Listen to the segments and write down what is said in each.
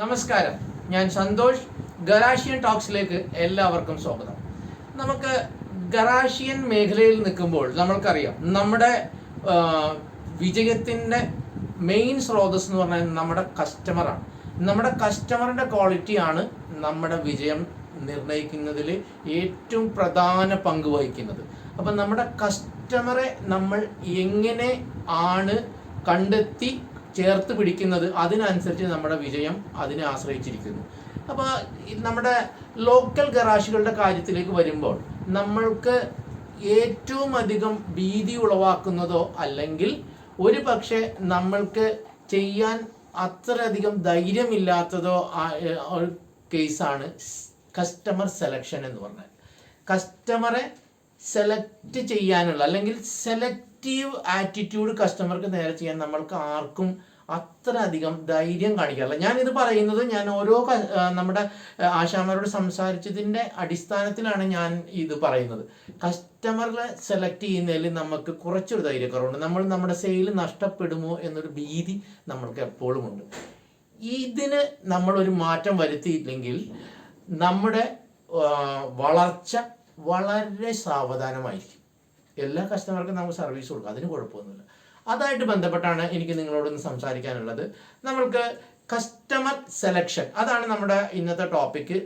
നമസ്കാരം. ഞാൻ സന്തോഷ്. ഗറാഷിയൻ ടോക്സിലേക്ക് എല്ലാവർക്കും സ്വാഗതം. നമുക്ക് ഗറാഷിയൻ മേഖലയിൽ നിൽക്കുമ്പോൾ നമ്മൾക്കറിയാം നമ്മുടെ വിജയത്തിന്റെ മെയിൻ സ്രോതസ് എന്ന് പറഞ്ഞാൽ നമ്മുടെ കസ്റ്റമറാണ് നമ്മുടെ കസ്റ്റമറിന്റെ ക്വാളിറ്റിയാണ് നമ്മുടെ വിജയം നിർണയിക്കുന്നതിൽ ഏറ്റവും പ്രധാന പങ്ക് വഹിക്കുന്നത്. അപ്പം നമ്മുടെ കസ്റ്റമറെ നമ്മൾ എങ്ങനെ ആണ് കണ്ടെത്തി ചേർത്ത് പിടിക്കുന്നത് അതിനനുസരിച്ച് നമ്മുടെ വിജയം അതിനെ ആശ്രയിച്ചിരിക്കുന്നു. അപ്പോൾ നമ്മുടെ ലോക്കൽ ഗറാഷുകളുടെ കാര്യത്തിലേക്ക് വരുമ്പോൾ നമ്മൾക്ക് ഏറ്റവും അധികം ഭീതി ഉളവാക്കുന്നതോ അല്ലെങ്കിൽ ഒരു പക്ഷേ നമ്മൾക്ക് ചെയ്യാൻ അത്രയധികം ധൈര്യമില്ലാത്തതോ ഒരു കേസാണ് കസ്റ്റമർ സെലക്ഷൻ എന്ന് പറഞ്ഞാൽ. കസ്റ്റമറെ സെലക്ട് ചെയ്യാനുള്ള അല്ലെങ്കിൽ സെലക്റ്റീവ് ആറ്റിറ്റ്യൂഡ് കസ്റ്റമർക്ക് നേരെ ചെയ്യാൻ നമ്മൾക്ക് ആർക്കും അത്ര അധികം ധൈര്യം കാണിക്കാറില്ല. ഞാനിത് പറയുന്നത് ഞാൻ ഓരോ നമ്മുടെ ആശാമാരോട് സംസാരിച്ചതിന്റെ അടിസ്ഥാനത്തിലാണ് ഞാൻ ഇത് പറയുന്നത്. കസ്റ്റമറെ സെലക്ട് ചെയ്യുന്നതിൽ നമുക്ക് കുറച്ചൊരു ധൈര്യക്കുറവുണ്ട്. നമ്മൾ നമ്മുടെ സെയിൽ നഷ്ടപ്പെടുമോ എന്നൊരു ഭീതി നമ്മൾക്ക് എപ്പോഴും ഉണ്ട്. ഇതിന് നമ്മളൊരു മാറ്റം വരുത്തിയില്ലെങ്കിൽ നമ്മുടെ വളർച്ച വളരെ സാവധാനമായിരിക്കും. എല്ലാ കസ്റ്റമർക്കും നമുക്ക് സർവീസ് കൊടുക്കാം. അതിന് കുഴപ്പമൊന്നുമില്ല. അതായിട്ട് ബന്ധപ്പെട്ടാണ് എനിക്ക് നിങ്ങളോടൊന്ന് സംസാരിക്കാനുള്ളത്. നമ്മൾക്ക് കസ്റ്റമർ സെലക്ഷൻ അതാണ് നമ്മുടെ ഇന്നത്തെ ടോപ്പിക്ക്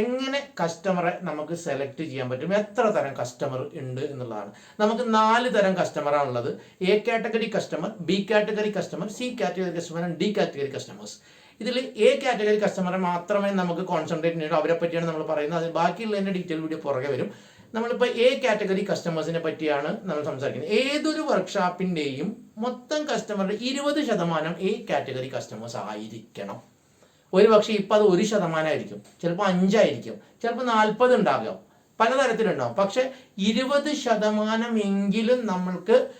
എങ്ങനെ കസ്റ്റമറെ നമുക്ക് സെലക്ട് ചെയ്യാൻ പറ്റും? എത്ര തരം കസ്റ്റമർ ഉണ്ട് എന്നുള്ളതാണ്. നമുക്ക് നാല് തരം കസ്റ്റമറാണുള്ളത് A category customer B category customer C category customer and D category customers ഇതിൽ എ കാറ്റഗറി കസ്റ്റമറെ മാത്രമേ നമുക്ക് കോൺസെൻട്രേറ്റ് ചെയ്യൂ അവരെ പറ്റിയാണ് നമ്മൾ പറയുന്നത്. അത് ബാക്കിയുള്ളതിന്റെ ഡീറ്റെയിൽ വീഡിയോ പുറകെ വരും. നമ്മളിപ്പോൾ എ കാറ്റഗറി കസ്റ്റമേഴ്സിനെ പറ്റിയാണ് നമ്മൾ സംസാരിക്കുന്നത്. ഏതൊരു വർക്ക്ഷോപ്പിന്റെയും മൊത്തം കസ്റ്റമറുടെ ഇരുപത് ശതമാനം എ കാറ്റഗറി കസ്റ്റമേഴ്സ് ആയിരിക്കണം. ഒരു പക്ഷേ ഇപ്പം അത് ഒരു ശതമാനമായിരിക്കും. ചിലപ്പോൾ അഞ്ചായിരിക്കും. ചിലപ്പോൾ നാൽപ്പത് ഉണ്ടാകാം. പലതരത്തിലുണ്ടാവും. പക്ഷെ ഇരുപത് ശതമാനം എങ്കിലും നമ്മൾക്ക്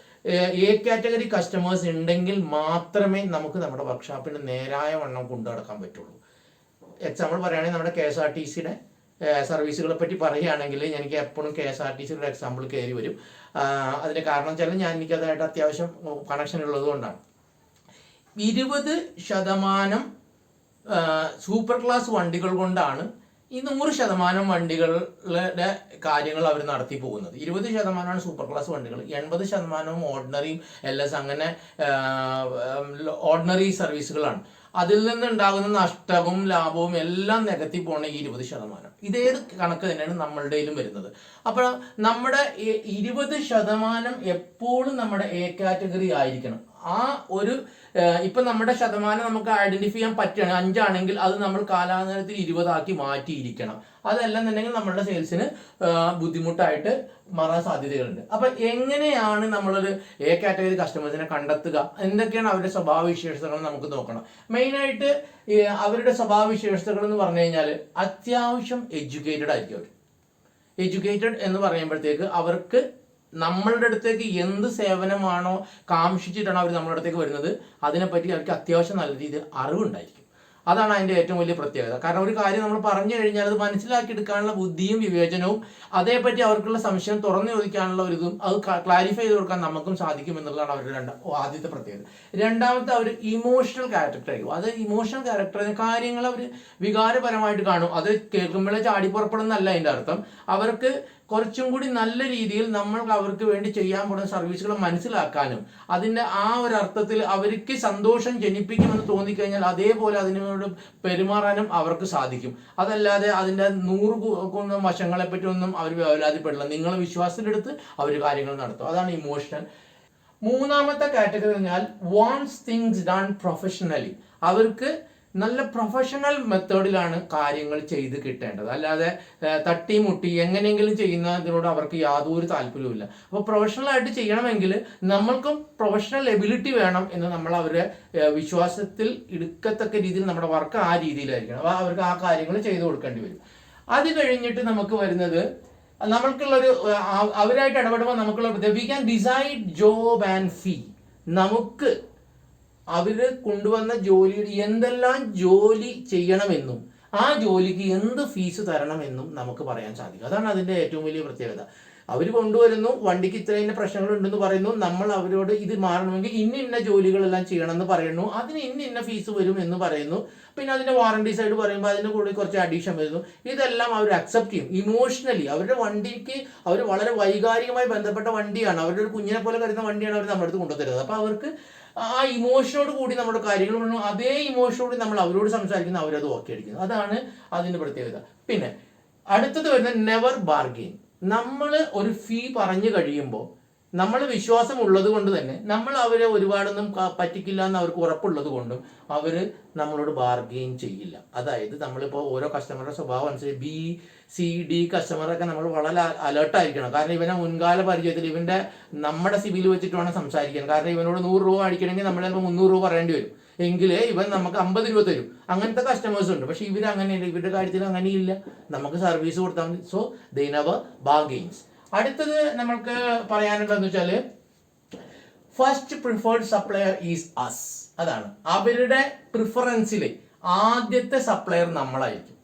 എ കാറ്റഗറി കസ്റ്റമേഴ്സ് ഉണ്ടെങ്കിൽ മാത്രമേ നമുക്ക് നമ്മുടെ വർക്ക്ഷോപ്പിന് നേരായ വണ്ണം കൊണ്ടു നടക്കാൻ പറ്റുള്ളൂ. എക്സാമ്പിൾ പറയുകയാണെങ്കിൽ നമ്മുടെ കെ എസ് ആർ ടി സിയുടെ സർവീസുകളെ പറ്റി പറയുകയാണെങ്കിൽ എനിക്ക് എപ്പോഴും കെ എസ് ആർ ടി സിയുടെ എക്സാമ്പിൾ കയറി വരും. അതിന് കാരണം വെച്ചാൽ ഞാൻ എനിക്കതായിട്ട് അത്യാവശ്യം കണക്ഷൻ ഉള്ളത് കൊണ്ടാണ്. ഇരുപത് ശതമാനം സൂപ്പർ ക്ലാസ് വണ്ടികൾ കൊണ്ടാണ് ഈ നൂറ് ശതമാനം വണ്ടികളുടെ കാര്യങ്ങൾ അവർ നടത്തി പോകുന്നത്. ഇരുപത് ശതമാനമാണ് സൂപ്പർ ക്ലാസ് വണ്ടികൾ. എൺപത് ശതമാനവും ഓർഡിനറിയും എൽ എസ് അങ്ങനെ ഓർഡിനറി സർവീസുകളാണ് അതിൽ നിന്നുണ്ടാകുന്ന നഷ്ടവും ലാഭവും എല്ലാം നികത്തി പോണ ഈ ഇരുപത് ശതമാനം. ഇതേത് കണക്ക് തന്നെയാണ് നമ്മളുടെയിലും വരുന്നത്. അപ്പോൾ നമ്മുടെ ഇരുപത് ശതമാനം എപ്പോഴും നമ്മുടെ എ കാറ്റഗറി ആയിരിക്കണം. ആ ഒരു ഇപ്പം നമ്മുടെ ശതമാനം നമുക്ക് ഐഡന്റിഫൈ ചെയ്യാൻ പറ്റുകയാണ്. അഞ്ചാണെങ്കിൽ അത് നമ്മൾ കാലാന്തരത്തിൽ ഇരുപതാക്കി മാറ്റിയിരിക്കണം. അതല്ലെന്നുണ്ടെങ്കിൽ നമ്മളുടെ സെയിൽസിന് ബുദ്ധിമുട്ടായിട്ട് മാറാൻ സാധ്യതകളുണ്ട്. അപ്പൊ എങ്ങനെയാണ് നമ്മളൊരു എ കാറ്റഗറി കസ്റ്റമേഴ്സിനെ കണ്ടെത്തുക? എന്തൊക്കെയാണ് അവരുടെ സ്വഭാവ വിശേഷതകൾ നമുക്ക് നോക്കണം. മെയിനായിട്ട് അവരുടെ സ്വഭാവ വിശേഷതകൾ എന്ന് പറഞ്ഞു കഴിഞ്ഞാൽ അത്യാവശ്യം എഡ്യൂക്കേറ്റഡ് ആയിരിക്കും അവർ എഡ്യൂക്കേറ്റഡ് എന്ന് പറയുമ്പോഴത്തേക്ക് അവർക്ക് നമ്മളുടെ അടുത്തേക്ക് എന്ത് സേവനമാണോ കാംക്ഷിച്ചിട്ടാണ് അവർ നമ്മുടെ അടുത്തേക്ക് വരുന്നത് അതിനെപ്പറ്റി അവർക്ക് അത്യാവശ്യം നല്ല രീതിയിൽ അറിവുണ്ടായിരിക്കും. അതാണ് അതിന്റെ ഏറ്റവും വലിയ പ്രത്യേകത. കാരണം ഒരു കാര്യം നമ്മൾ പറഞ്ഞു കഴിഞ്ഞാൽ അത് മനസ്സിലാക്കി എടുക്കാനുള്ള ബുദ്ധിയും വിവേചനവും അതേപ്പറ്റി അവർക്കുള്ള സംശയം തുറന്നു ചോദിക്കാനുള്ള ഒരു ഇതും അത് ക്ലാരിഫൈ ചെയ്ത് കൊടുക്കാൻ നമുക്കും സാധിക്കും എന്നുള്ളതാണ് അവരുടെ രണ്ട ആദ്യത്തെ പ്രത്യേകത. രണ്ടാമത്തെ അവർ ഇമോഷണൽ ക്യാരക്ടർ ആയിരിക്കും. അത് ഇമോഷണൽ ക്യാരക്ടർ കാര്യങ്ങൾ അവർ വികാരപരമായിട്ട് കാണും. അത് കേൾക്കുമ്പോഴേ ചാടിപ്പുറപ്പെടുന്നല്ല അതിന്റെ അർത്ഥം. അവർക്ക് കുറച്ചും കൂടി നല്ല രീതിയിൽ നമ്മൾ അവർക്ക് വേണ്ടി ചെയ്യാൻ പോകുന്ന സർവീസുകൾ മനസ്സിലാക്കാനും അതിന്റെ ആ ഒരു അർത്ഥത്തിൽ അവർക്ക് സന്തോഷം ജനിപ്പിക്കുമെന്ന് തോന്നിക്കഴിഞ്ഞാൽ അതേപോലെ അതിനോട് പെരുമാറാനും അവർക്ക് സാധിക്കും. അതല്ലാതെ അതിന്റെ നൂറ് വശങ്ങളെ പറ്റിയൊന്നും അവർ വേവലാതിപ്പെടില്ല നിങ്ങൾ വിശ്വാസത്തിലെടുത്ത് അവർ കാര്യങ്ങൾ നടത്തും. അതാണ് ഇമോഷണൽ മൂന്നാമത്തെ കാറ്റഗറി പറഞ്ഞാൽ വാൺസ് തിങ്സ് ഡൺ പ്രൊഫഷണലി അവർക്ക് നല്ല പ്രൊഫഷണൽ മെത്തേഡിലാണ് കാര്യങ്ങൾ ചെയ്ത് കിട്ടേണ്ടത്. അല്ലാതെ തട്ടി മുട്ടി എങ്ങനെയെങ്കിലും ചെയ്യുന്നതിനോട് അവർക്ക് യാതൊരു താല്പര്യവുമില്ല അപ്പോൾ പ്രൊഫഷണലായിട്ട് ചെയ്യണമെങ്കിൽ നമ്മൾക്കും പ്രൊഫഷണൽ എബിലിറ്റി വേണം എന്ന് നമ്മൾ അവരെ വിശ്വാസത്തിൽ എടുക്കത്തക്ക രീതിയിൽ നമ്മുടെ വർക്ക് ആ രീതിയിലായിരിക്കണം. അപ്പോൾ അവർക്ക് ആ കാര്യങ്ങൾ ചെയ്തു കൊടുക്കേണ്ടി വരും. അത് കഴിഞ്ഞിട്ട് നമുക്ക് വരുന്നത് നമ്മൾക്കുള്ളൊരു അവരായിട്ട് ഇടപെടുമ്പോൾ നമുക്കുള്ള we can decide job and fee നമുക്ക് അവർ കൊണ്ടുവന്ന ജോലിയുടെ എന്തെല്ലാം ജോലി ചെയ്യണമെന്നും ആ ജോലിക്ക് എന്ത് ഫീസ് തരണമെന്നും നമുക്ക് പറയാൻ സാധിക്കും. അതാണ് അതിന്റെ ഏറ്റവും വലിയ പ്രത്യേകത. അവർ കൊണ്ടുവരുന്നു വണ്ടിക്ക് ഇത്ര ഇന്ന പ്രശ്നങ്ങൾ ഉണ്ടെന്ന് പറയുന്നു നമ്മൾ അവരോട് ഇത് മാറണമെങ്കിൽ ഇന്ന ഇന്ന ജോലികളെല്ലാം ചെയ്യണമെന്ന് പറയുന്നു അതിന് ഇന്ന ഇന്ന ഫീസ് വരും എന്ന് പറയുന്നു. പിന്നെ അതിന്റെ വാറണ്ടി സൈഡ് പറയുമ്പോൾ അതിന് കൂടെ കുറച്ച് അഡീഷൻ വരുന്നു. ഇതെല്ലാം അവർ അക്സെപ്റ്റ് ചെയ്യും. ഇമോഷണലി അവരുടെ വണ്ടിക്ക് അവർ വളരെ വൈകാരികമായി ബന്ധപ്പെട്ട വണ്ടിയാണ്. അവരുടെ ഒരു കുഞ്ഞിനെ പോലെ കരുതുന്ന വണ്ടിയാണ് അവർ നമ്മുടെ അടുത്ത് കൊണ്ടുവരുന്നത്. അപ്പോൾ അവർക്ക് ആ ഇമോഷനോട് കൂടി നമ്മുടെ കാര്യങ്ങൾ പറഞ്ഞു അതേ ഇമോഷനോട് നമ്മൾ അവരോട് സംസാരിക്കുന്ന അവരത് ഓക്കെ അടിക്കുന്നു. അതാണ് അതിന്റെ പ്രത്യേകത. പിന്നെ അടുത്തത് വരുന്നത് നെവർ ബാർഗെയിൻ നമ്മൾ ഒരു ഫീ പറഞ്ഞു കഴിയുമ്പോൾ നമ്മൾ വിശ്വാസം ഉള്ളത് കൊണ്ട് തന്നെ നമ്മൾ അവരെ ഒരുപാടൊന്നും പറ്റിക്കില്ല എന്ന് അവർക്ക് ഉറപ്പുള്ളത് കൊണ്ടും അവർ നമ്മളോട് ബാർഗെയിൻ ചെയ്യില്ല. അതായത് നമ്മളിപ്പോൾ ഓരോ കസ്റ്റമറുടെ സ്വഭാവം അനുസരിച്ച് ബി സി ഡി കസ്റ്റമറൊക്കെ നമ്മൾ വളരെ അലേർട്ടായിരിക്കണം കാരണം ഇവനെ മുൻകാല പരിചയത്തിൽ ഇവന്റെ നമ്മുടെ സിബിൽ വെച്ചിട്ട് വേണം സംസാരിക്കാൻ. കാരണം ഇവനോട് നൂറ് രൂപ അടിക്കണമെങ്കിൽ നമ്മൾ ചിലപ്പോൾ മുന്നൂറ് രൂപ പറയേണ്ടി വരും. എങ്കിലേ ഇവൻ നമുക്ക് അമ്പത് രൂപ തരും. അങ്ങനത്തെ കസ്റ്റമേഴ്സ് ഉണ്ട്. പക്ഷേ ഇവർ അങ്ങനെയല്ല. ഇവരുടെ കാര്യത്തിൽ അങ്ങനെയില്ല. നമുക്ക് സർവീസ് കൊടുത്താൽ മതി. സോ ദൈനവ ബാർഗെയിൻസ് അടുത്തത് നമ്മൾക്ക് പറയാനുള്ളതെന്ന് വെച്ചാൽ first preferred supplier is us അതാണ്. അവരുടെ പ്രിഫറൻസിൽ ആദ്യത്തെ സപ്ലയർ നമ്മളായിരിക്കും.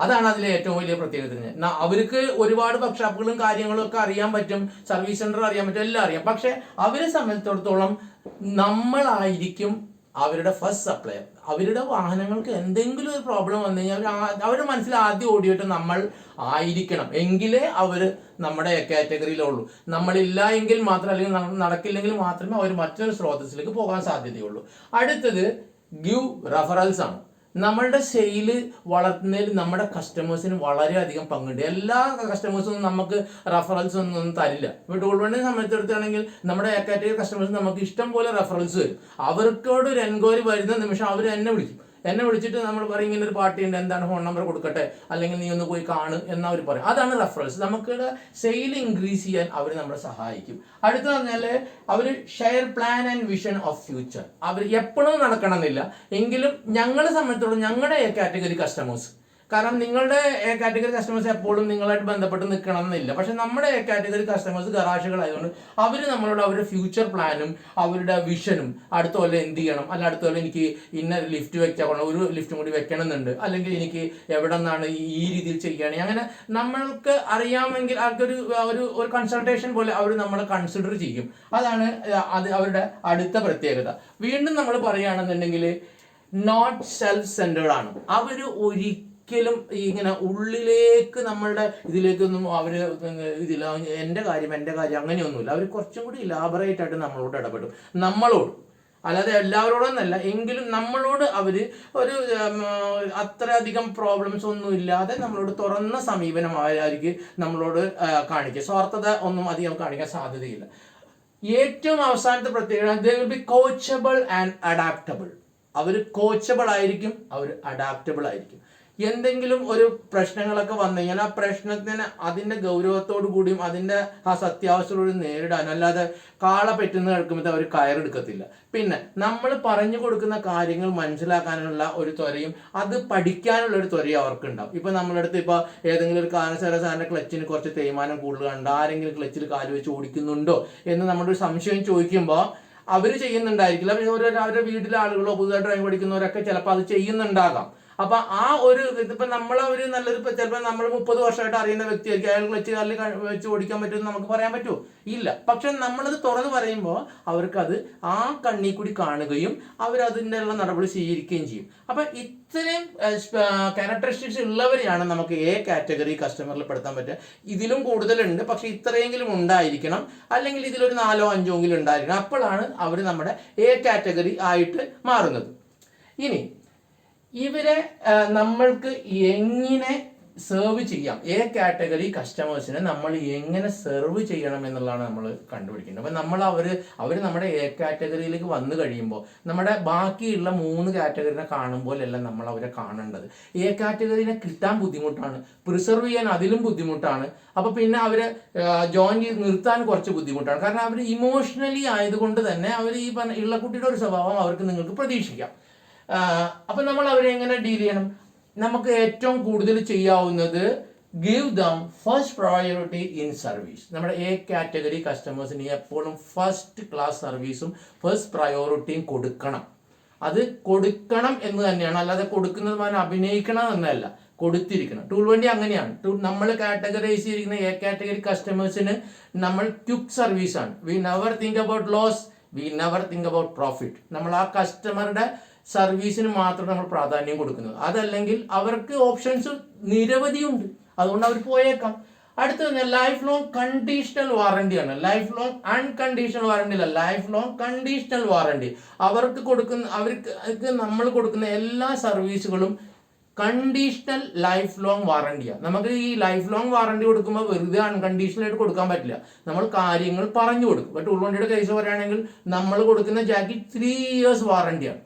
അതാണ് അതിലെ ഏറ്റവും വലിയ പ്രത്യേകത അവർക്ക് ഒരുപാട് വർക്ക്ഷോപ്പുകളും കാര്യങ്ങളും ഒക്കെ അറിയാൻ പറ്റും. സർവീസ് സെന്റർ അറിയാൻ പറ്റും. എല്ലാം അറിയാം. പക്ഷെ അവരെ സംബന്ധിച്ചിടത്തോളം നമ്മളായിരിക്കും അവരുടെ ഫസ്റ്റ് സപ്ലയർ അവരുടെ വാഹനങ്ങൾക്ക് എന്തെങ്കിലും ഒരു പ്രോബ്ലം വന്നു കഴിഞ്ഞാൽ അവരുടെ മനസ്സിൽ ആദ്യം ഓടിയിട്ട് നമ്മൾ ആയിരിക്കണം. എങ്കിലേ അവർ നമ്മുടെ കാറ്റഗറിയിലുള്ളൂ നമ്മളില്ല എങ്കിൽ മാത്രം അല്ലെങ്കിൽ നടക്കില്ലെങ്കിൽ മാത്രമേ അവർ മറ്റൊരു സ്രോതസ്സിലേക്ക് പോകാൻ സാധ്യതയുള്ളൂ. അടുത്തത് ഗിവ് റെഫറൽസ് ആണ്. നമ്മളുടെ സെയിൽ വളർത്തുന്നതിൽ നമ്മുടെ കസ്റ്റമേഴ്സിന് വളരെയധികം പങ്കുണ്ട്. എല്ലാ കസ്റ്റമേഴ്സും നമുക്ക് റഫറൻസ് ഒന്നും തരില്ല. ഇപ്പോൾ ടൂൾ വണ്ടിനെ സംബന്ധിച്ചിടത്താണെങ്കിൽ നമ്മുടെ കാറ്റഗറി കസ്റ്റമേഴ്സ് നമുക്ക് ഇഷ്ടം പോലെ റെഫറൻസ് വരും. അവർക്കോട് ഒരു എൻക്വയറി വരുന്ന നിമിഷം അവർ എന്നെ വിളിക്കും. എന്നെ വിളിച്ചിട്ട് നമ്മൾ പറയും ഇങ്ങനെ ഒരു പാർട്ടി ഉണ്ട് എന്താണ് ഫോൺ നമ്പർ കൊടുക്കട്ടെ? അല്ലെങ്കിൽ നീ ഒന്ന് പോയി കാണ് എന്ന് അവർ പറയും. അതാണ് റെഫറൻസ് നമുക്ക് സെയിൽ ഇൻക്രീസ് ചെയ്യാൻ അവർ നമ്മളെ സഹായിക്കും. അടുത്ത പറഞ്ഞാൽ അവർ share plan and vision of future അവർ എപ്പോഴും നടക്കണമെന്നില്ല. എങ്കിലും ഞങ്ങളെ സംബന്ധിച്ചോളം ഞങ്ങളുടെ കാറ്റഗറി കസ്റ്റമേഴ്സ് കാരണം നിങ്ങളുടെ എ കാറ്റഗറി കസ്റ്റമേഴ്സ് എപ്പോഴും നിങ്ങളായിട്ട് ബന്ധപ്പെട്ട് നിൽക്കണം എന്നില്ല പക്ഷെ നമ്മുടെ എ കാറ്റഗറി കസ്റ്റമേഴ്സ് ഗറാഷുകളായതുകൊണ്ട് അവർ നമ്മളോട് അവരുടെ ഫ്യൂച്ചർ പ്ലാനും അവരുടെ വിഷനും അടുത്ത കൊല്ലം എന്ത് ചെയ്യണം? അല്ല അടുത്ത കൊല്ലം എനിക്ക് ഇന്ന ലിഫ്റ്റ് വെക്കണം ഒരു ലിഫ്റ്റും കൂടി വെക്കണം എന്നുണ്ട് അല്ലെങ്കിൽ എനിക്ക് എവിടെ നിന്നാണ് ഈ രീതിയിൽ ചെയ്യുകയാണെങ്കിൽ അങ്ങനെ നമ്മൾക്ക് അറിയാമെങ്കിൽ അവർക്കൊരു ഒരു ഒരു കൺസൾട്ടേഷൻ പോലെ അവർ നമ്മളെ കൺസിഡർ ചെയ്യും. അതാണ് അത് അവരുടെ അടുത്ത പ്രത്യേകത. വീണ്ടും നമ്മൾ പറയുകയാണെന്നുണ്ടെങ്കിൽ നോട്ട് സെൽഫ് സെന്റേഡ് ആണ്. അവർ ഒരിക്കലും ഈ ഇങ്ങനെ ഉള്ളിലേക്ക് നമ്മളുടെ ഇതിലേക്കൊന്നും അവർ ഇതിൽ എന്റെ കാര്യം എന്റെ കാര്യം അങ്ങനെയൊന്നുമില്ല. അവർ കുറച്ചും കൂടി ഇലാബറേറ്റ് ആയിട്ട് നമ്മളോട് ഇടപെടും. നമ്മളോട്. അല്ലാതെ എല്ലാവരോടൊന്നല്ല. എങ്കിലും നമ്മളോട് അവർ ഒരു അത്രയധികം പ്രോബ്ലംസ് ഒന്നും ഇല്ലാതെ നമ്മളോട് തുറന്ന സമീപനം അവരായിരിക്കും നമ്മളോട് കാണിക്കുക. സ്വാർത്ഥത ഒന്നും അധികം കാണിക്കാൻ സാധ്യതയില്ല. ഏറ്റവും അവസാനത്തെ പ്രത്യേകത ബി കോച്ചബിൾ ആൻഡ് അഡാപ്റ്റബിൾ അവർ കോച്ചബിൾ ആയിരിക്കും അവർ അഡാപ്റ്റബിൾ ആയിരിക്കും. എന്തെങ്കിലും ഒരു പ്രശ്നങ്ങളൊക്കെ വന്നു കഴിഞ്ഞാൽ ആ പ്രശ്നത്തിന് അതിന്റെ ഗൗരവത്തോടു കൂടിയും അതിന്റെ ആ സത്യാവസ്ഥയോടും നേരിടാൻ അല്ലാതെ കാള പെറ്റുന്ന കേൾക്കുമ്പോൾ അവർ കയറെടുക്കത്തില്ല. പിന്നെ നമ്മൾ പറഞ്ഞു കൊടുക്കുന്ന കാര്യങ്ങൾ മനസ്സിലാക്കാനുള്ള ഒരു ത്വരയും അത് പഠിക്കാനുള്ള ഒരു ത്വരയും അവർക്കുണ്ടാവും. ഇപ്പൊ നമ്മളടുത്ത് ഇപ്പൊ ഏതെങ്കിലും ഒരു കാരണസാര സാറിന്റെ ക്ലച്ചിന് കുറച്ച് തേയ്മാനം കൂടുതൽ കണ്ട് ആരെങ്കിലും ക്ലച്ചിൽ കാൽ വെച്ച് ഓടിക്കുന്നുണ്ടോ എന്ന് നമ്മുടെ ഒരു സംശയം ചോദിക്കുമ്പോൾ അവർ ചെയ്യുന്നുണ്ടായിരിക്കില്ല. അവരുടെ വീട്ടിലെ ആളുകളോ പുതുതായിട്ട് ഡ്രൈവ് പഠിക്കുന്നവരൊക്കെ ചിലപ്പോൾ അത് ചെയ്യുന്നുണ്ടാകാം. അപ്പൊ ആ ഒരു ഇതിപ്പോ നമ്മളെ ഒരു നല്ലൊരു ചിലപ്പോൾ നമ്മൾ മുപ്പത് വർഷമായിട്ട് അറിയുന്ന വ്യക്തിയായിരിക്കും. അയാൾ വെച്ച് കാലിൽ വെച്ച് ഓടിക്കാൻ പറ്റുമെന്ന് നമുക്ക് പറയാൻ പറ്റുമോ ഇല്ല. പക്ഷെ നമ്മളത് തുറന്നു പറയുമ്പോൾ അവർക്കത് ആ കണ്ണി കൂടി കാണുകയും അവരതിന്റെ ഉള്ള നടപടി സ്വീകരിക്കുകയും ചെയ്യും. അപ്പൊ ഇത്രയും ക്യാരക്ടറിസ്റ്റിക്സ് ഉള്ളവരെയാണ് നമുക്ക് എ കാറ്റഗറി കസ്റ്റമറിൽ പെടുത്താൻ പറ്റുക. ഇതിലും കൂടുതലുണ്ട്. പക്ഷെ ഇത്രയെങ്കിലും ഉണ്ടായിരിക്കണം. അല്ലെങ്കിൽ ഇതിലൊരു നാലോ അഞ്ചോ എങ്കിലും ഉണ്ടായിരിക്കണം. അപ്പോഴാണ് അവർ നമ്മുടെ എ കാറ്റഗറി ആയിട്ട് മാറുന്നത്. ഇനി ഇവരെ നമ്മൾക്ക് എങ്ങനെ സെർവ് ചെയ്യാം? എ കാറ്റഗറി കസ്റ്റമേഴ്സിനെ നമ്മൾ എങ്ങനെ സെർവ് ചെയ്യണം എന്നുള്ളതാണ് നമ്മൾ കണ്ടുപിടിക്കേണ്ടത്. അപ്പം നമ്മൾ അവർ അവർ നമ്മുടെ എ കാറ്റഗറിയിലേക്ക് വന്നു കഴിയുമ്പോൾ നമ്മുടെ ബാക്കിയുള്ള മൂന്ന് കാറ്റഗറിനെ കാണുമ്പോഴല്ല നമ്മൾ അവരെ കാണേണ്ടത്. എ കാറ്റഗറിനെ കിട്ടാൻ ബുദ്ധിമുട്ടാണ് പ്രിസർവ് ചെയ്യാൻ അതിലും ബുദ്ധിമുട്ടാണ്. അപ്പോൾ പിന്നെ അവരെ ജോയിൻ ചെയ്ത് നിർത്താൻ കുറച്ച് ബുദ്ധിമുട്ടാണ്. കാരണം അവർ ഇമോഷണലി ആയതുകൊണ്ട് തന്നെ അവർ ഈ പറഞ്ഞ ഇള്ളക്കുട്ടിയുടെ ഒരു സ്വഭാവം അവർക്ക് നിങ്ങൾക്ക് പ്രതീക്ഷിക്കാം. അപ്പൊ നമ്മൾ അവരെ എങ്ങനെ ഡീൽ ചെയ്യണം? നമുക്ക് ഏറ്റവും കൂടുതൽ ചെയ്യാവുന്നത് give them first priority in service നമ്മുടെ എ കാറ്റഗറി കസ്റ്റമേഴ്സിന് എപ്പോഴും ഫസ്റ്റ് ക്ലാസ് സർവീസും ഫസ്റ്റ് പ്രയോറിറ്റിയും കൊടുക്കണം. അത് കൊടുക്കണം എന്ന് തന്നെയാണ്. അല്ലാതെ കൊടുക്കുന്നത് മാതിരി അഭിനയിക്കണം എന്നല്ല. കൊടുത്തിരിക്കണം. ടൂൾ വണ്ടി അങ്ങനെയാണ്. നമ്മൾ കാറ്റഗറൈസ് ചെയ്തിരിക്കുന്ന എ കാറ്റഗറി കസ്റ്റമേഴ്സിന് നമ്മൾ ക്യുക്ക് സർവീസാണ് we never think about loss we never think about profit നമ്മൾ ആ കസ്റ്റമറുടെ സർവീസിന് മാത്രം നമ്മൾ പ്രാധാന്യം കൊടുക്കുന്നത്. അതല്ലെങ്കിൽ അവർക്ക് ഓപ്ഷൻസ് നിരവധിയുണ്ട്. അതുകൊണ്ട് അവർ പോയേക്കാം. അടുത്തത് ലൈഫ് ലോങ് കണ്ടീഷണൽ വാറണ്ടിയാണ് ലൈഫ് ലോങ് അൺകണ്ടീഷണൽ വാറണ്ടി അല്ല ലൈഫ് ലോങ് കണ്ടീഷണൽ വാറണ്ടി അവർക്ക് കൊടുക്കുന്ന അവർക്ക് നമ്മൾ കൊടുക്കുന്ന എല്ലാ സർവീസുകളും കണ്ടീഷണൽ ലൈഫ് ലോങ് വാറണ്ടിയാണ് നമുക്ക് ഈ ലൈഫ് ലോങ് വാറണ്ടി കൊടുക്കുമ്പോൾ വെറുതെ അൺകണ്ടീഷണൽ ആയിട്ട് കൊടുക്കാൻ പറ്റില്ല. നമ്മൾ കാര്യങ്ങൾ പറഞ്ഞു കൊടുക്കും. ബട്ട് ഉൾവണ്ടിയുടെ വണ്ടിയുടെ കേസ് പറയുകയാണെങ്കിൽ നമ്മൾ കൊടുക്കുന്ന ജാക്കറ്റ് ത്രീ ഇയേഴ്സ് വാറണ്ടിയാണ്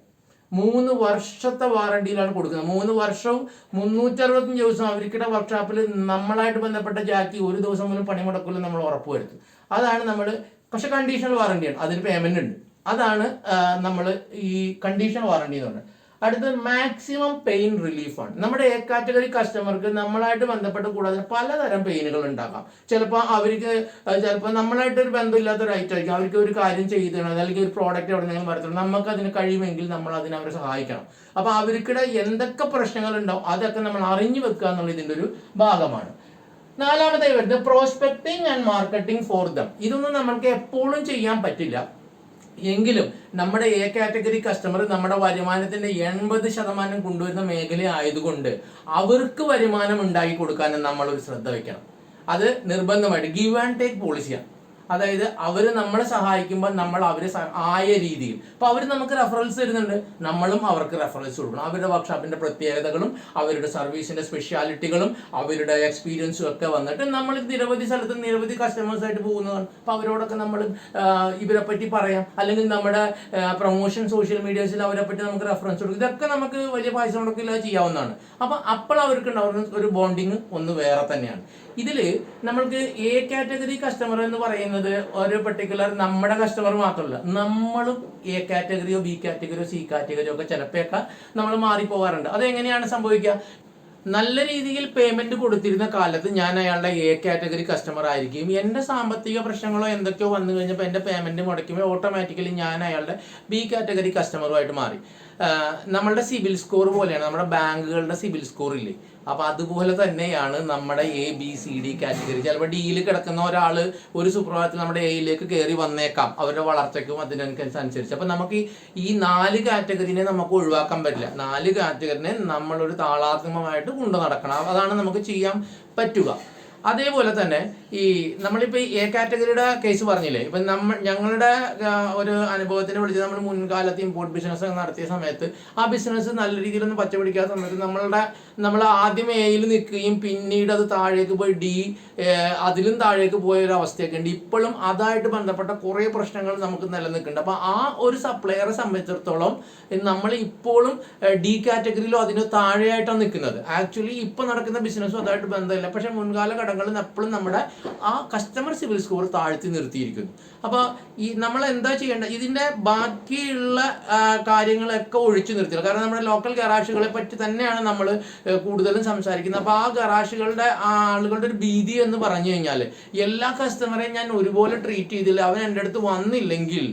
മൂന്ന് വർഷത്തെ വാറണ്ടിയിലാണ് കൊടുക്കുന്നത്. മൂന്ന് വർഷവും മുന്നൂറ്ററുപത്തഞ്ച് ദിവസം അവർക്കിടെ വർക്ക്ഷോപ്പിൽ നമ്മളായിട്ട് ബന്ധപ്പെട്ട ജാക്കി ഒരു ദിവസം പോലും പണി മുടക്കില്ല നമ്മൾ ഉറപ്പുവരുത്തും അതാണ് നമ്മൾ പക്ഷെ കണ്ടീഷണൽ വാറണ്ടിയാണ് അതിന് പേയ്മെന്റ് ഉണ്ട്. അതാണ് നമ്മൾ ഈ കണ്ടീഷണൽ വാറണ്ടി എന്ന് പറയുന്നത് അടുത്തത് മാക്സിമം പെയിൻ റിലീഫാണ് നമ്മുടെ എ കാറ്റഗറി കസ്റ്റമർക്ക് നമ്മളായിട്ട് ബന്ധപ്പെട്ട് കൂടാതെ പലതരം പെയിനുകൾ ഉണ്ടാകാം ചിലപ്പോൾ അവർക്ക് ചിലപ്പോൾ നമ്മളായിട്ട് ഒരു ബന്ധമില്ലാത്ത ഒരു ഐറ്റം ആയിരിക്കും. അവർക്ക് ഒരു കാര്യം ചെയ്തു തരണം അല്ലെങ്കിൽ ഒരു പ്രോഡക്റ്റ് എവിടെ നിന്നെങ്കിലും വരത്തണം. നമുക്ക് അതിന് കഴിയുമെങ്കിൽ നമ്മൾ അതിനെ അവരെ സഹായിക്കണം. അപ്പോൾ അവർക്കിടെ എന്തൊക്കെ പ്രശ്നങ്ങൾ ഉണ്ടാവും അതൊക്കെ നമ്മൾ അറിഞ്ഞു വെക്കുക എന്നുള്ള ഇതിന്റെ ഒരു ഭാഗമാണ്. നാലാമതായി വരുന്നത് prospecting and marketing for them ഇതൊന്നും നമ്മൾക്ക് എപ്പോഴും ചെയ്യാൻ പറ്റില്ല. എങ്കിലും നമ്മുടെ എ കാറ്റഗറി കസ്റ്റമർ നമ്മുടെ വരുമാനത്തിന്റെ എൺപത് ശതമാനം കൊണ്ടുവരുന്ന മേഖല ആയതുകൊണ്ട് അവർക്ക് വരുമാനം ഉണ്ടാക്കി കൊടുക്കാനും നമ്മൾ ഒരു ശ്രദ്ധ വെക്കണം. അത് നിർബന്ധമായിട്ട് ഗീവ് ആൻഡ് ടേക്ക് പോളിസിയാണ് അതായത് അവർ നമ്മളെ സഹായിക്കുമ്പോൾ നമ്മൾ അവരെ ആയ രീതിയിൽ. അപ്പൊ അവർ നമുക്ക് റെഫറൻസ് തരുന്നുണ്ട്. നമ്മളും അവർക്ക് റെഫറൻസ് കൊടുക്കണം. അവരുടെ വർക്ക്ഷോപ്പിന്റെ പ്രത്യേകതകളും അവരുടെ സർവീസിന്റെ സ്പെഷ്യാലിറ്റികളും അവരുടെ എക്സ്പീരിയൻസും ഒക്കെ വന്നിട്ട് നമ്മൾ നിരവധി സ്ഥലത്ത് നിരവധി കസ്റ്റമേഴ്സായിട്ട് പോകുന്നതാണ്. അപ്പൊ അവരോടൊക്കെ നമ്മൾ ഇവരെ പറ്റി പറയാം. അല്ലെങ്കിൽ നമ്മുടെ പ്രൊമോഷൻ സോഷ്യൽ മീഡിയസിൽ അവരെ പറ്റി നമുക്ക് റെഫറൻസ് കൊടുക്കും. ഇതൊക്കെ നമുക്ക് വലിയ പൈസ മുടക്കില്ലാതെ ചെയ്യാവുന്നതാണ്. അപ്പൊ അപ്പോൾ അവർക്ക് ഉണ്ടാവുന്ന ഒരു ബോണ്ടിങ് ഒന്ന് വേറെ തന്നെയാണ്. ഇതിൽ നമ്മൾക്ക് എ കാറ്റഗറി കസ്റ്റമർ എന്ന് പറയുന്നത് ഒരു പെർട്ടിക്കുലർ നമ്മുടെ കസ്റ്റമർ മാത്രമല്ല നമ്മളും എ കാറ്റഗറിയോ ബി കാറ്റഗറിയോ സി കാറ്റഗറിയോ ഒക്കെ ചിലപ്പോഴൊക്കെ നമ്മൾ മാറിപ്പോകാറുണ്ട്. അതെങ്ങനെയാണ് സംഭവിക്കുക? നല്ല രീതിയിൽ പേയ്മെന്റ് കൊടുത്തിരുന്ന കാലത്ത് ഞാൻ അയാളുടെ എ കാറ്റഗറി കസ്റ്റമർ ആയിരിക്കും. എന്റെ സാമ്പത്തിക പ്രശ്നങ്ങളോ എന്തൊക്കെയോ വന്നു കഴിഞ്ഞപ്പോൾ എന്റെ പേയ്മെന്റ് മുടക്കുമ്പോൾ ഓട്ടോമാറ്റിക്കലി ഞാൻ അയാളുടെ ബി കാറ്റഗറി കസ്റ്റമറുമായിട്ട് മാറി. നമ്മളുടെ സിബിൽ സ്കോർ പോലെയാണ്. നമ്മുടെ ബാങ്കുകളുടെ സിബിൽ സ്കോർ ഇല്ലേ? അപ്പൊ അതുപോലെ തന്നെയാണ് നമ്മുടെ A B C D category ചിലപ്പോൾ ഡിയിൽ കിടക്കുന്ന ഒരാൾ ഒരു സുപ്രഭാതത്തിൽ നമ്മുടെ എയിലേക്ക് കയറി വന്നേക്കാം. അവരുടെ വളർച്ചയ്ക്കും അതിനനുസരിച്ച് അപ്പൊ നമുക്ക് ഈ നാല് കാറ്റഗറിനെ നമുക്ക് ഒഴിവാക്കാൻ പറ്റില്ല. നാല് കാറ്റഗറിനെ നമ്മളൊരു താളാത്മകമായിട്ട് കൊണ്ടു നടക്കണം. അതാണ് നമുക്ക് ചെയ്യാൻ പറ്റുക. അതേപോലെ തന്നെ ഈ നമ്മളിപ്പോൾ എ കാറ്റഗറിയുടെ കേസ് പറഞ്ഞില്ലേ? ഇപ്പം നമ്മൾ ഞങ്ങളുടെ ഒരു അനുഭവത്തിന് വിളിച്ച് നമ്മൾ മുൻകാലത്ത് ഇമ്പോർട്ട് ബിസിനസ് നടത്തിയ സമയത്ത് ആ ബിസിനസ് നല്ല രീതിയിലൊന്നും പച്ചപിടിക്കാത്ത സമയത്ത് നമ്മളുടെ നമ്മൾ ആദ്യം എയിൽ നിൽക്കുകയും പിന്നീട് അത് താഴേക്ക് പോയി ഡി അതിലും താഴേക്ക് പോയ ഒരു അവസ്ഥയൊക്കെ ഉണ്ട്. ഇപ്പോഴും അതായിട്ട് ബന്ധപ്പെട്ട കുറേ പ്രശ്നങ്ങൾ നമുക്ക് നിലനിൽക്കുന്നുണ്ട്. അപ്പോൾ ആ ഒരു സപ്ലയറെ സംബന്ധിച്ചിടത്തോളം നമ്മൾ ഇപ്പോഴും ഡി കാറ്റഗറിയിലോ അതിന് താഴെയായിട്ടാണ് നിൽക്കുന്നത്. ആക്ച്വലി ഇപ്പോൾ നടക്കുന്ന ബിസിനസ്സും അതായിട്ട് ബന്ധമില്ല. പക്ഷേ മുൻകാല ഘടകങ്ങളിൽ എപ്പോഴും നമ്മുടെ ആ കസ്റ്റമർ സിവിൽ സ്കോർ താഴ്ത്തി നിർത്തിയിരിക്കുന്നു. അപ്പോൾ ഈ നമ്മൾ എന്താ ചെയ്യേണ്ടത്? ഇതിന്റെ ബാക്കിയുള്ള കാര്യങ്ങളൊക്കെ ഒഴിച്ചു നിർത്തിയത് കാരണം നമ്മുടെ ലോക്കൽ ഗറാഷുകളെ പറ്റി തന്നെയാണ് നമ്മൾ കൂടുതലും സംസാരിക്കുന്നത്. അപ്പോൾ ആ ഗറാഷുകളുടെ ആളുകളുടെ ഒരു ഭീതി എന്ന് പറഞ്ഞു കഴിഞ്ഞാൽ എല്ലാ കസ്റ്റമറെയും ഞാൻ ഒരുപോലെ ട്രീറ്റ് ചെയ്തില്ല. അവൻ എന്റെ അടുത്ത് വന്നില്ലെങ്കിൽ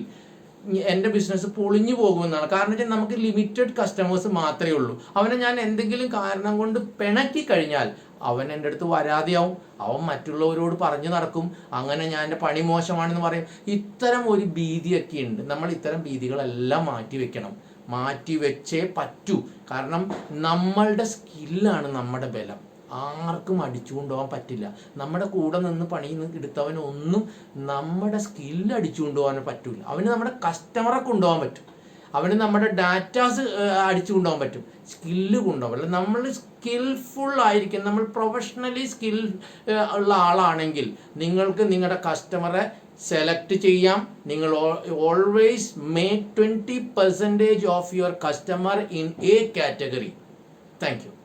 എന്റെ ബിസിനസ് പൊളിഞ്ഞു പോകുമെന്നാണ്. കാരണം വെച്ചാൽ നമുക്ക് ലിമിറ്റഡ് കസ്റ്റമേഴ്സ് മാത്രമേ ഉള്ളൂ. അവനെ ഞാൻ എന്തെങ്കിലും കാരണം കൊണ്ട് പിണക്കി കഴിഞ്ഞാൽ അവൻ എന്റെ അടുത്ത് വരാതെയാവും അവൻ മറ്റുള്ളവരോട് പറഞ്ഞു നടക്കും. അങ്ങനെ ഞാൻ എന്റെ പണി മോശമാണെന്ന് പറയും. ഇത്തരം ഒരു ഭീതിയൊക്കെ ഉണ്ട്. നമ്മൾ ഇത്തരം ഭീതികളെല്ലാം മാറ്റി വെക്കണം. മാറ്റി വെച്ചേ പറ്റൂ. കാരണം നമ്മളുടെ സ്കില്ലാണ് നമ്മുടെ ബലം. ആർക്കും അടിച്ചു കൊണ്ടുപോകാൻ പറ്റില്ല. നമ്മുടെ കൂടെ നിന്ന് പണി എടുത്തവനൊന്നും നമ്മുടെ സ്കില്ല് അടിച്ചു കൊണ്ടുപോകാൻ പറ്റില്ല അവന് നമ്മുടെ കസ്റ്റമറെ കൊണ്ടുപോകാൻ പറ്റും. അവന് നമ്മുടെ ഡാറ്റാസ് അടിച്ചു കൊണ്ടുപോകാൻ പറ്റും. സ്കില്ല് കൊണ്ടുപോകാൻ നമ്മൾ സ്കിൽഫുൾ ആയിരിക്കും. നമ്മൾ പ്രൊഫഷണലി സ്കിൽ ഉള്ള ആളാണെങ്കിൽ നിങ്ങൾക്ക് നിങ്ങളുടെ കസ്റ്റമറെ സെലക്ട് ചെയ്യാം. നിങ്ങൾ always make twenty percentage of your customer in A category thank you